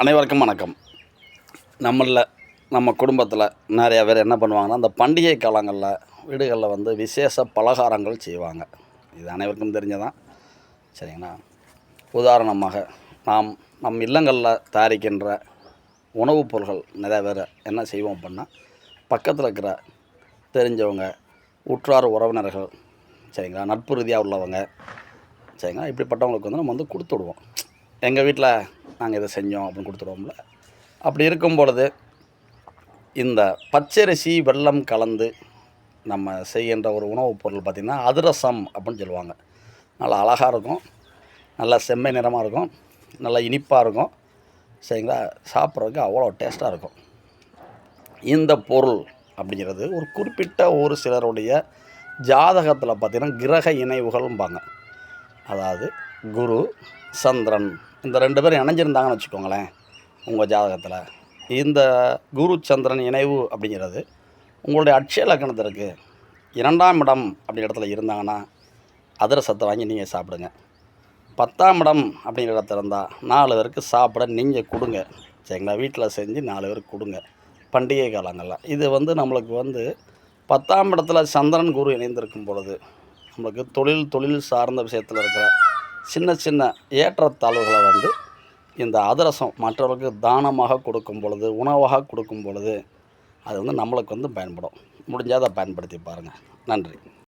அனைவருக்கும் வணக்கம். நம்மளில் நம்ம குடும்பத்தில் நிறைய பேர் என்ன பண்ணுவாங்கன்னா அந்த பண்டிகை காலங்களில் வீடுகளில் வந்து விசேஷ பலகாரங்கள் செய்வாங்க. இது அனைவருக்கும் தெரிஞ்சதான் சரிங்களா? உதாரணமாக நாம் நம் இல்லங்களில் தயாரிக்கின்ற உணவுப் பொருள்கள் நிறைய பேர் என்ன செய்வோம் அப்படின்னா பக்கத்தில் இருக்கிற தெரிஞ்சவங்க உற்றார் உறவினர்கள் சரிங்களா? நட்பு ரீதியாக உள்ளவங்க சரிங்களா? இப்படிப்பட்டவங்களுக்கு வந்து நம்ம வந்து கொடுத்து விடுவோம். எங்கள் வீட்டில் நாங்கள் இதை செஞ்சோம் அப்படின்னு கொடுத்துருவோம்ல. அப்படி இருக்கும் பொழுது இந்த பச்சரிசி வெல்லம் கலந்து நம்ம செய்கின்ற ஒரு உணவுப் பொருள் பார்த்திங்கன்னா அதிரசம் அப்படின்னு சொல்லுவாங்க. நல்லா அழகாக இருக்கும். நல்லா செம்மை நிறமாக இருக்கும். நல்லா இனிப்பாக இருக்கும். சரிங்களா? சாப்பிட்றதுக்கு அவ்வளோ டேஸ்ட்டாக இருக்கும். இந்த பொருள் அப்படிங்கிறது ஒரு குறிப்பிட்ட ஒரு சிலருடைய ஜாதகத்தில் பார்த்திங்கன்னா கிரக இணைவுகள்ம்பாங்க. அதாவது குரு சந்திரன் இந்த ரெண்டு பேரும் இணைஞ்சிருந்தாங்கன்னு வச்சுக்கோங்களேன் உங்கள் ஜாதகத்தில். இந்த குரு சந்திரன் இணைவு அப்படிங்கிறது உங்களுடைய அட்சய லக்கணத்திற்கு இரண்டாம் இடம் அப்படிங்கிற இடத்துல இருந்தாங்கன்னா அதிரசத்தை வாங்கி நீங்கள் சாப்பிடுங்க. பத்தாம் இடம் அப்படிங்கிற இடத்துல இருந்தால் நாலு பேருக்கு சாப்பிட நீங்கள் கொடுங்க. சரிங்களா? வீட்டில் செஞ்சு நாலு பேருக்கு கொடுங்க. பண்டிகை காலங்களில். இது வந்து நம்மளுக்கு வந்து பத்தாம் இடத்துல சந்திரன் குரு இணைந்திருக்கும் பொழுது நம்மளுக்கு தொழில் தொழில் சார்ந்த விஷயத்தில் இருக்கிற சின்ன சின்ன ஏற்றத்தாழ்வுகளை வந்து இந்த அதிரசம் மற்றவர்களுக்கு தானமாக கொடுக்கும் பொழுது உணவாக கொடுக்கும் பொழுது அது வந்து நம்மளுக்கு வந்து பயன்படும். முடிஞ்சால் அதை பயன்படுத்தி பாருங்கள் நன்றி.